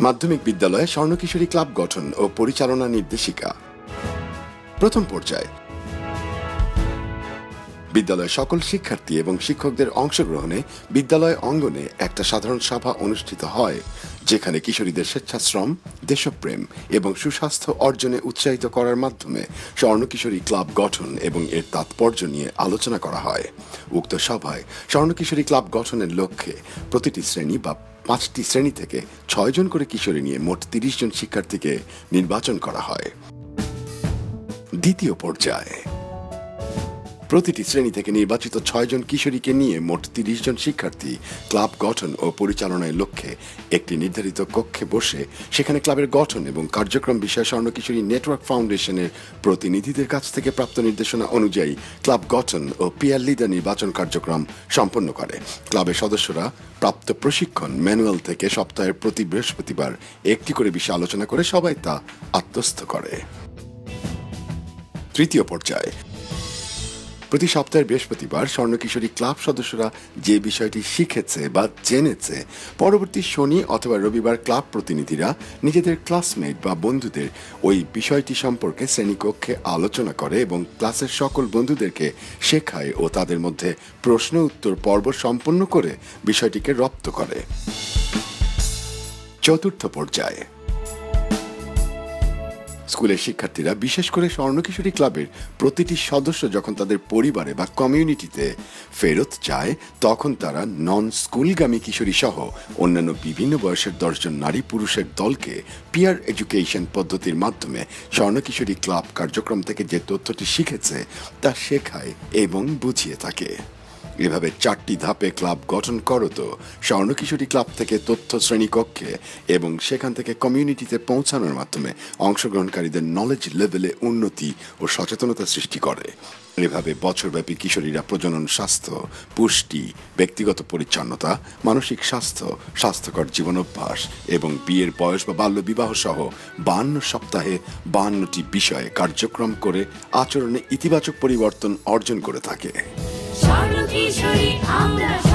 মাধ্যমিক বিদ্যালয়ে স্বর্ণকিশোরী ক্লাব গঠন ও পরিচালনা নির্দেশিকা। প্রথম পর্যায়ে। বিদ্যালয়ের সকল শিক্ষার্থী এবং শিক্ষকদের অংশগ্রহণে বিদ্যালয় অঙ্গনে একটা সাধারণ সভা অনুষ্ঠিত হয়, যেখানে কিশোরীদের স্বেচ্ছাশ্রম, দেশপ্রেম এবং সুস্বাস্থ্য অর্জনে উৎসাহিত করার মাধ্যমে স্বর্ণকিশোরী ক্লাব গঠন এবং এর তাৎপর্য নিয়ে আলোচনা করা হয়। উক্ত সভায় স্বর্ণকিশোরী ক্লাব গঠনের লক্ষ্যে প্রতিটি শ্রেণি বা পাঁচটি শ্রেণি থেকে ছয়জন করে কিশোরী নিয়ে মোট তিরিশ জন শিক্ষার্থীকে নির্বাচন করা হয়। দ্বিতীয় পর্যায়ে প্রতিটি শ্রেণি থেকে নির্বাচিত ছয়জন কিশোরীকে নিয়ে মোট তিরিশ জন শিক্ষার্থী ক্লাব গঠন ও পরিচালনার লক্ষ্যে একটি নির্ধারিত কক্ষে বসে সেখানে ক্লাবের গঠন এবং কার্যক্রম বিষয়ে স্বর্ণ কিশোরী নেটওয়ার্ক ফাউন্ডেশনের প্রতিনিধিদের কাছ থেকে প্রাপ্ত নির্দেশনা অনুযায়ী ক্লাব গঠন ও পিয়ার লিডার নির্বাচন কার্যক্রম সম্পন্ন করে। ক্লাবের সদস্যরা প্রাপ্ত প্রশিক্ষণ ম্যানুয়াল থেকে সপ্তাহের প্রতি বৃহস্পতিবার একটি করে বিষয় আলোচনা করে সবাই তা আত্মস্থ করে। তৃতীয় পর্যায়ে প্রতি সপ্তাহের বৃহস্পতিবার স্বর্ণকিশোরী ক্লাব সদস্যরা যে বিষয়টি শিখেছে বা জেনেছে, পরবর্তী শনি অথবা রবিবার ক্লাব প্রতিনিধিরা নিজেদের ক্লাসমেট বা বন্ধুদের ওই বিষয়টি সম্পর্কে শ্রেণীকক্ষে আলোচনা করে এবং ক্লাসের সকল বন্ধুদেরকে শেখায় ও তাদের মধ্যে প্রশ্ন উত্তর পর্ব সম্পন্ন করে বিষয়টিকে রপ্ত করে। চতুর্থ পর্যায়ে স্কুলের শিক্ষার্থীরা, বিশেষ করে স্বর্ণকিশোরী ক্লাবের প্রতিটি সদস্য যখন তাদের পরিবারে বা কমিউনিটিতে ফেরত চায় তখন তারা নন স্কুলগামী কিশোরী সহ অন্যান্য বিভিন্ন বয়সের দশজন নারী পুরুষের দলকে পিয়ার এডুকেশন পদ্ধতির মাধ্যমে স্বর্ণকিশোরী ক্লাব কার্যক্রম থেকে যে তথ্যটি শিখেছে, তা শেখায় এবং বুঝিয়ে থাকে। এভাবে চারটি ধাপে ক্লাব গঠন করো তো। স্বর্ণকিশোরী ক্লাব থেকে তথ্য শ্রেণীকক্ষে এবং সেখান থেকে কমিউনিটিতে পৌঁছানোর মাধ্যমে অংশগ্রহণকারীদের নলেজ লেভেলে উন্নতি ও সচেতনতা সৃষ্টি করে। এভাবে বছরব্যাপী কিশোরীরা প্রজনন স্বাস্থ্য, পুষ্টি, ব্যক্তিগত পরিচ্ছন্নতা, মানসিক স্বাস্থ্য, স্বাস্থ্যকর জীবন অভ্যাস এবং বিয়ের বয়স বা বাল্য বিবাহ সহ বান্ন সপ্তাহে বান্নটি বিষয়ে কার্যক্রম করে আচরণে ইতিবাচক পরিবর্তন অর্জন করে থাকে। স্বর্ণ কিশোরী আমরা